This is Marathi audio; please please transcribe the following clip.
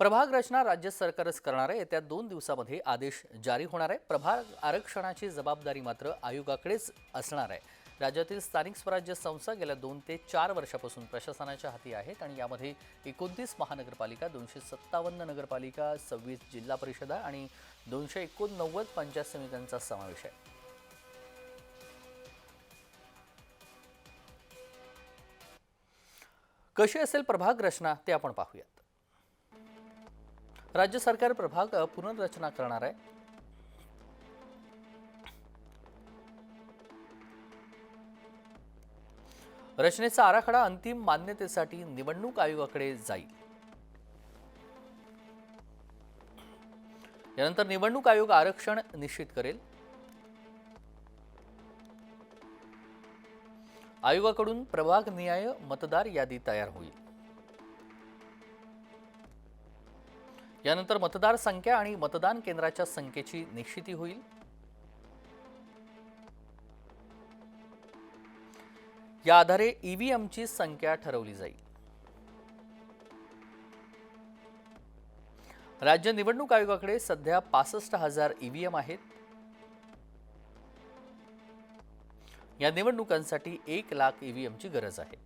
प्रभाग रचना राज्य सरकारच करणार आहे. येत्या दोन दिवसामध्ये आदेश जारी होणार आहे. प्रभाग आरक्षणाची जबाबदारी मात्र आयोगाकडेच असणार आहे. राज्यातील स्थानिक स्वराज्य संस्था गेल्या दोन ते चार वर्षापासून प्रशासनाच्या हाती आहेत आणि यामध्ये एकोणतीस महानगरपालिका दोनशे सत्तावन्न नगरपालिका सव्वीस जिल्हा परिषदा आणि दोनशे एकोणनव्वद पंचायत समित्यांचा समावेश आहे. कशी असेल प्रभाग रचना ते आपण पाहूयात. राज्य सरकार प्रभाग पुनर्रचना करणार आहे. रचनेचा आराखडा अंतिम मान्यतेसाठी निवडणूक आयोगाकडे जाईल. यानंतर निवडणूक आयोग आरक्षण निश्चित करेल. आयोगाकडून प्रभाग निहाय मतदार यादी तयार होईल. यानंतर मतदार संख्या आणि मतदान केंद्राच्या संख्येची निश्चिती होईल. या आधारे ईव्हीएमची संख्या ठरवली जाईल. राज्य निवडणूक आयोगाकडे सध्या पासष्ट हजार ईव्हीएम आहेत. या निवडणुकांसाठी एक लाख ईव्हीएमची गरज आहे.